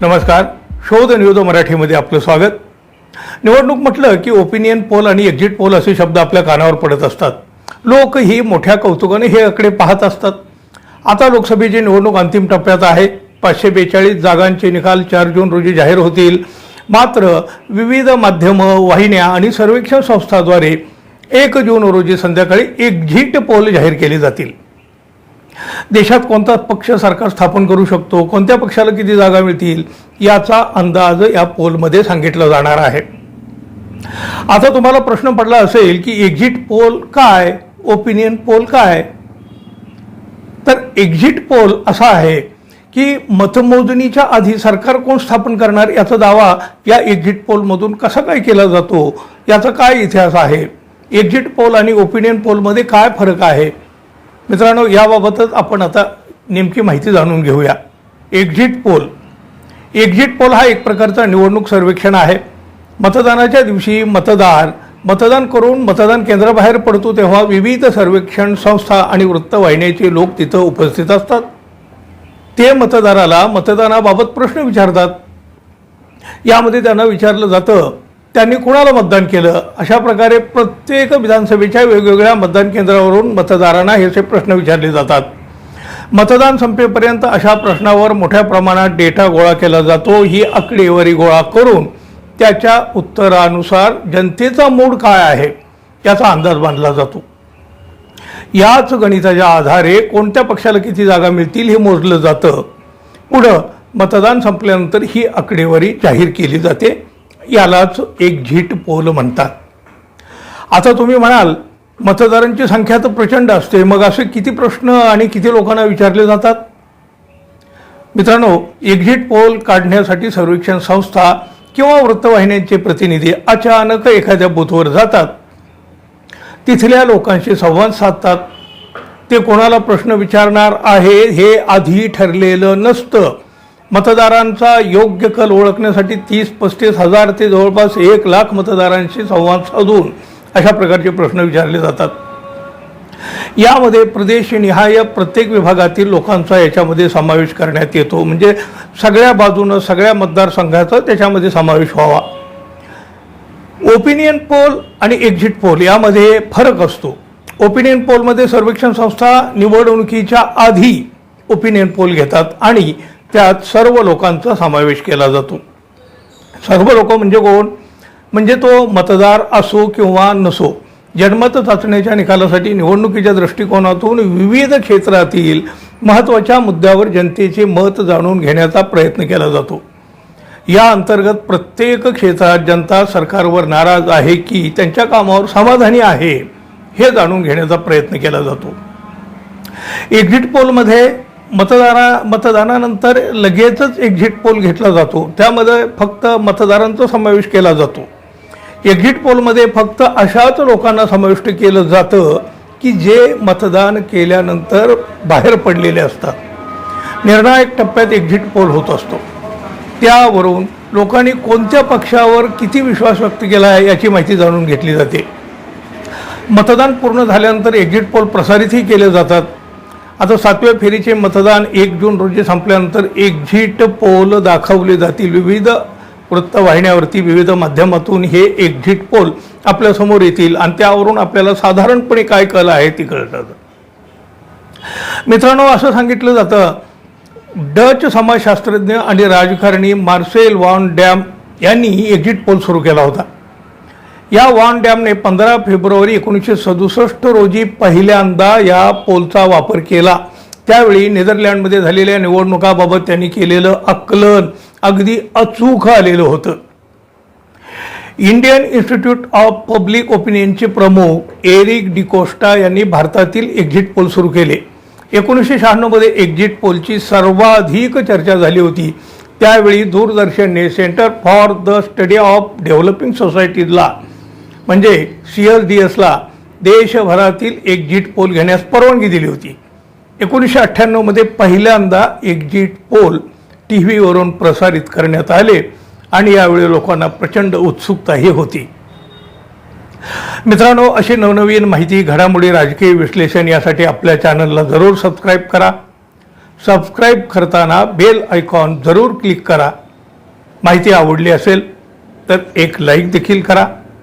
नमस्कार. शोध न्यूज मराठीमध्ये आपलं स्वागत. निवडणूक म्हटलं की ओपिनियन पोल आणि एक्झिट पोल असे शब्द आपल्या कानावर पडत असतात. लोक ही मोठ्या कौतुकाने हे आकडे पाहत असतात. आता लोकसभेची निवडणूक अंतिम टप्प्यात आहे. पाचशे बेचाळीस जागांचे निकाल चार जून रोजी जाहीर होतील. मात्र विविध माध्यमं वाहिन्या आणि सर्वेक्षण संस्थाद्वारे एक जून रोजी संध्याकाळी एक्झिट पोल जाहीर केले जातील. देशात कोणता पक्ष सरकार स्थापन करू शकतो कोणत्या पक्षाला किती जागा मिळतील याचा अंदाज या पोलमध्ये सांगितला जाणार आहे. आता तुम्हाला प्रश्न पडला असेल की एक्झिट पोल काय ओपिनियन पोल काय? तर एक्झिट पोल असा आहे की मतमोजणीच्या आधी सरकार कोण स्थापन करणार याचा दावा या एक्झिट पोलमधून कसा काय केला जातो याचा काय इतिहास आहे? एक्झिट पोल आणि ओपिनियन पोलमध्ये काय फरक आहे? मित्रांनो याबाबतच आपण आता नेमकी माहिती जाणून घेऊया. एक्झिट पोल एक्झिट पोल हा एक प्रकारचा निवडणूक सर्वेक्षण आहे. मतदानाच्या दिवशी मतदार मतदान करून मतदान केंद्राबाहेर पडतो तेव्हा विविध सर्वेक्षण संस्था आणि वृत्तवाहिन्याचे लोक तिथं उपस्थित असतात. ते मतदाराला मतदानाबाबत प्रश्न विचारतात. यामध्ये त्यांना विचारलं जातं त्यांनी कुणाला मतदान केलं? अशा प्रकारे प्रत्येक विधानसभेच्या वेगवेगळ्या मतदान केंद्रावरून मतदारांना हे असे प्रश्न विचारले जातात. मतदान संपेपर्यंत अशा प्रश्नावर मोठ्या प्रमाणात डेटा गोळा केला जातो. ही आकडेवारी गोळा करून त्याच्या उत्तरानुसार जनतेचा मूड काय आहे याचा अंदाज बांधला जातो. याच गणिताच्या आधारे कोणत्या पक्षाला किती जागा मिळतील हे मोजलं जातं. पुढं मतदान संपल्यानंतर ही आकडेवारी जाहीर केली जाते. यालाच एक झीट पोल म्हणतात. आता तुम्ही म्हणाल मतदारांची संख्या तर प्रचंड असते मग असे किती प्रश्न आणि किती लोकांना विचारले जातात? मित्रांनो एक्झिट पोल काढण्यासाठी सर्वेक्षण संस्था किंवा वृत्तवाहिन्यांचे प्रतिनिधी अचानक एखाद्या बूथवर जातात. तिथल्या लोकांशी संवाद साधतात. ते कोणाला प्रश्न विचारणार आहे हे आधी ठरलेलं नसतं. मतदारांचा योग्य कल ओळखण्यासाठी तीस पस्तीस हजार ते जवळपास एक लाख मतदारांशी संवाद साधून अशा प्रकारचे प्रश्न विचारले जातात. यामध्ये प्रदेशनिहाय प्रत्येक विभागातील लोकांचा याच्यामध्ये समावेश करण्यात येतो. म्हणजे सगळ्या बाजूनं सगळ्या मतदारसंघाचा त्याच्यामध्ये समावेश व्हावा. ओपिनियन पोल आणि एक्झिट पोल यामध्ये फरक असतो. ओपिनियन पोलमध्ये सर्वेक्षण संस्था निवडणुकीच्या आधी ओपिनियन पोल घेतात आणि त्यात सर्व लोकांचा समावेश केला जातो. सर्व लोक म्हणजे कोण? म्हणजे तो मतदार असो किंवा नसो जनमत चाचणीच्या निकालासाठी निवडणुकीच्या दृष्टिकोनातून विविध क्षेत्रातील महत्त्वाच्या मुद्द्यावर जनतेचे मत जाणून घेण्याचा प्रयत्न केला जातो. या अंतर्गत प्रत्येक क्षेत्रात जनता सरकारवर नाराज आहे की त्यांच्या कामावर समाधानी आहे हे जाणून घेण्याचा प्रयत्न केला जातो. एक्झिट पोलमध्ये मतदारा मतदानानंतर लगेचच एक्झिट पोल घेतला जातो. त्यामध्ये फक्त मतदारांचा समावेश केला जातो. एक्झिट पोलमध्ये फक्त अशाच लोकांना समाविष्ट केलं जातं की जे मतदान केल्यानंतर बाहेर पडलेले असतात. निर्णायक टप्प्यात एक्झिट पोल होत असतो. त्यावरून लोकांनी कोणत्या पक्षावर किती विश्वास व्यक्त केला आहे याची माहिती जाणून घेतली जाते. मतदान पूर्ण झाल्यानंतर एक्झिट पोल प्रसारितही केले जातात. आता सातव्या फेरीचे मतदान एक जून रोजी संपल्यानंतर एक्झिट पोल दाखवले जातील. विविध वृत्तवाहिन्यावरती विविध माध्यमातून हे एक्झिट पोल आपल्यासमोर येतील. आणि त्यावरून आपल्याला साधारणपणे काय कल आहे ती कळतात मित्रांनो असं सांगितलं जातं. डच समाजशास्त्रज्ञ आणि राजकारणी मार्सेल वॉन डॅम यांनी एक्झिट पोल सुरू केला होता. या वॉन डॅमने पंधरा फेब्रुवारी एकोणीसशे सदुसष्ट रोजी पहिल्यांदा या पोलचा वापर केला. त्यावेळी नेदरलँडमध्ये झालेल्या निवडणुकाबाबत त्यांनी केलेलं आकलन अगदी अचूक आलेलं होतं. इंडियन इन्स्टिट्यूट ऑफ पब्लिक ओपिनियनचे प्रमुख एरिक डिकोस्टा यांनी भारतातील एक्झिट पोल सुरू केले. एकोणीसशे शहाण्णवमध्ये एक्झिट पोलची सर्वाधिक चर्चा झाली होती. त्यावेळी दूरदर्शनने Centre for the Study of Developing सोसायटीला म्हणजे सी एस डी एसला देशभरातील एक्झिट पोल घेण्यास परवानगी दिली होती. एकोणीसशे अठ्ठ्याण्णवमध्ये पहिल्यांदा एक्झिट पोल टी व्हीवरून प्रसारित करण्यात आले आणि यावेळी लोकांना प्रचंड उत्सुकताही होती. मित्रांनो अशी नवनवीन माहिती घडामोडी राजकीय विश्लेषण यासाठी आपल्या चॅनलला जरूर सबस्क्राईब करा. सबस्क्राईब करताना बेल आयकॉन जरूर क्लिक करा. माहिती आवडली असेल तर एक लाईक देखील करा.